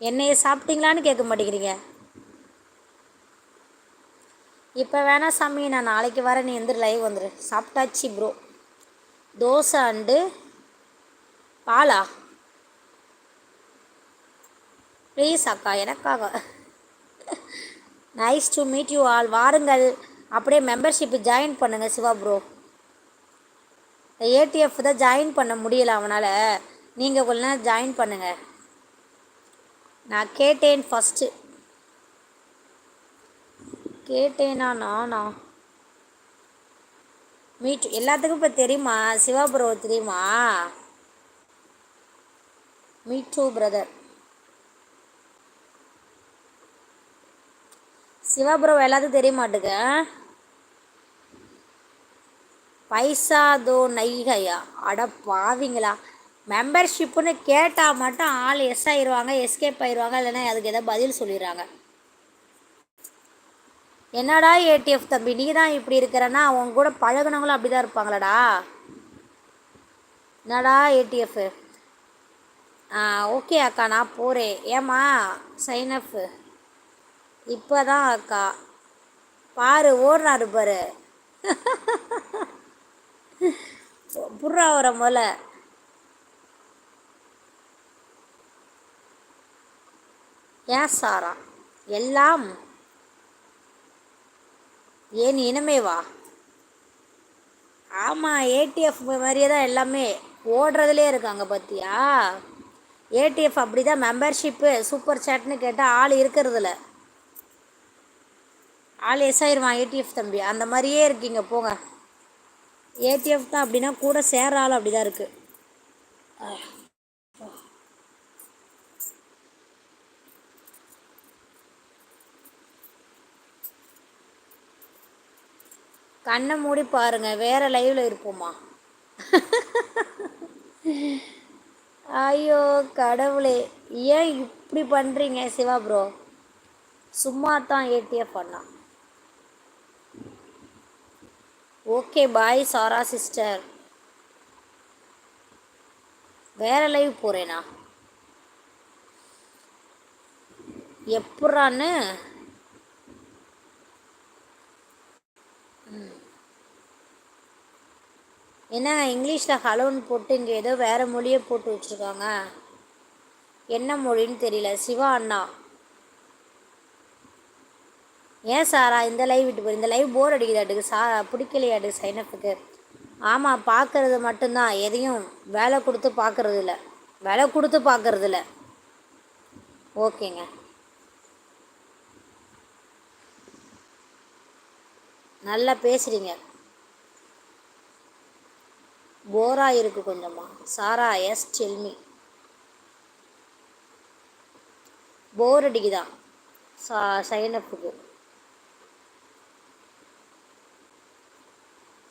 என்னையை சாப்பிட்டீங்களான்னு கேட்க மாட்டேங்கிறீங்க. இப்போ வேணா சாமி நான் நாளைக்கு வரேன் நீ எந்திரி லைவ் வந்துடு சாப்பிட்டாச்சு bro dosa and Bala. Please அக்கா எனக்காக. Nice to meet you all வாருங்கள். அப்படியே மெம்பர்ஷிப்பு ஜாயின் பண்ணுங்கள் சிவா ப்ரோ ஏடிஎஃப் தான் ஜாயின் பண்ண முடியல அவனால். நீங்கள் கொஞ்ச நேரம் ஜாயின் பண்ணுங்கள் நான் கேட்டேன் ஃபஸ்ட்டு கேட்டேனா நானா? மீட் எல்லாத்துக்கும் இப்போ தெரியுமா? சிவா ப்ரோ தெரியுமா? மீட்டூ பிரதர் சிவா ப்ரோ எல்லாத்துக்கும் தெரிய மாட்டுங்க பைசா தோ நைகையா? அட பாவிங்களா. மெம்பர்ஷிப்புன்னு கேட்டால் மட்டும் ஆள் எஸ் ஆயிடுவாங்க எஸ்கேப் ஆயிடுவாங்க இல்லைன்னா அதுக்கு எதாவது பதில் சொல்லிடுறாங்க. என்னடா ஏடிஎஃப் தம்பி நீ தான் இப்படி இருக்கிறன்னா அவங்க கூட பழகுனவங்களும் அப்படி தான் இருப்பாங்களடா? என்னடா ஏடிஎஃப் ஆ ஓகே அக்கா நான் போகிறேன் ஏம்மா சைனஃப் இப்போ தான் அக்கா. பாரு ஓடுறாரு பாரு. புறா வர முதல்ல. ஏசாரா எல்லாம் ஏன் இனமே வா? ஆமாம் ஏடிஎஃப் மாதிரியே தான் எல்லாமே ஓடுறதுலே இருக்காங்க பார்த்தியா ஏடிஎஃப் அப்படி தான் மெம்பர்ஷிப்பு சூப்பர் சேட்னு கேட்டால் ஆள் இருக்கிறதில்ல. ஆள் எஸ் ஆயிடுவான் ஏடிஎஃப் தம்பி. அந்த மாதிரியே இருக்கீங்க போங்க. ஏடிஎஃப் தான் அப்படின்னா கூட சேர ஆள் அப்படி தான் இருக்குது கண்ணை மூடி பாருங்க வேற லைவ்ல இருப்போமா? ஐயோ கடவுளே. ஏன் இப்படி பண்ணுறீங்க சிவா ப்ரோ சும்மா தான் ஏடிஎஃப் பண்ணா. ஓகே பாய் சாரா சிஸ்டர் வேற லைவ் போகிறேனா எப்படான்னு என்னங்க இங்கிலீஷில் ஹலோன்னு போட்டு இங்கே ஏதோ வேறு மொழியை போட்டு வச்சுருக்காங்க. என்ன மொழின்னு தெரியல. சிவா அண்ணா. ஏன் சாரா இந்த லைவ் விட்டு போய் இந்த லைவ் போர் அடிக்குதாட்டுக்கு. சா பிடிக்கலையாட்டுக்கு சைனப்புக்கு ஆமாம் பார்க்கறது மட்டும்தான். எதையும் வேலை கொடுத்து பார்க்கறது இல்லை வேலை கொடுத்து பார்க்கறது இல்லை ஓகேங்க. நல்லா பேசுகிறீங்க போராக இருக்கு கொஞ்சமாக சாரா எஸ் செல்மி போர் அடிக்குதான். சா சைனப்புக்கு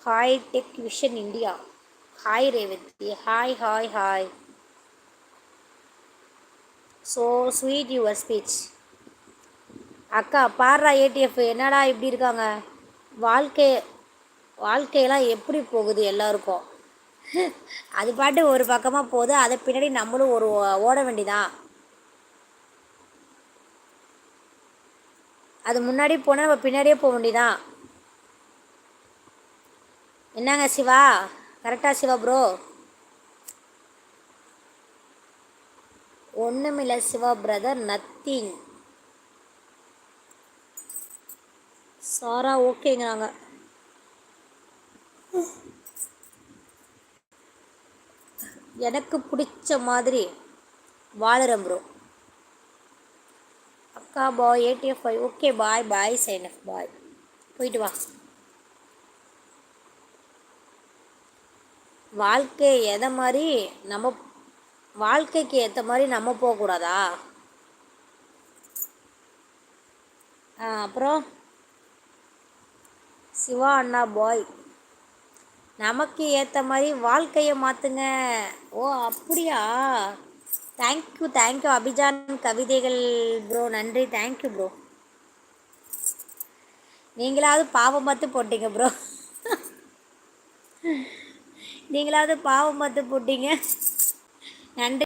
hi tech vision India hi Revathi hi hi hi so sweet your speech அக்கா பாடுறா ஏடிஎஃப் என்னடா இப்படி இருக்காங்க? வாழ்க்கை வாழ்க்கையெல்லாம் எப்படி போகுது எல்லாருக்கும்? அது பாட்டு ஒரு பக்கமாக போகுது அதை பின்னாடி நம்மளும் ஒரு ஓட வேண்டிதான். அது முன்னாடி போனால் நம்ம பின்னாடியே போக வேண்டிதான். என்னங்க சிவா? கரெக்டாக சிவா ப்ரோ ஒன்றுமில்ல சிவா பிரதர் நத்திங் சாரா ஓகேங்கிறாங்க. எனக்கு பிடிச்ச மாதிரி வாழுறேன் ப்ரோ அக்கா bye ATF five okay bye bye சைனஃப் bye போயிட்டு வா. வாழ்க்கை எதை மாதிரி நம்ம வாழ்க்கைக்கு ஏற்ற மாதிரி நம்ம போகக்கூடாதா? அப்புறம்? சிவா அண்ணா பாய். நமக்கு ஏற்ற மாதிரி வாழ்க்கையை மாற்றுங்க ஓ அப்படியா? தேங்க்யூ தேங்க்யூ அபிஜான் கவிதைகள் ப்ரோ நன்றி தேங்க்யூ ப்ரோ நீங்களாவது பாவம் பார்த்து போட்டீங்க ப்ரோ நீங்களாவது பாவம் பார்த்து போட்டீங்க. நன்றி.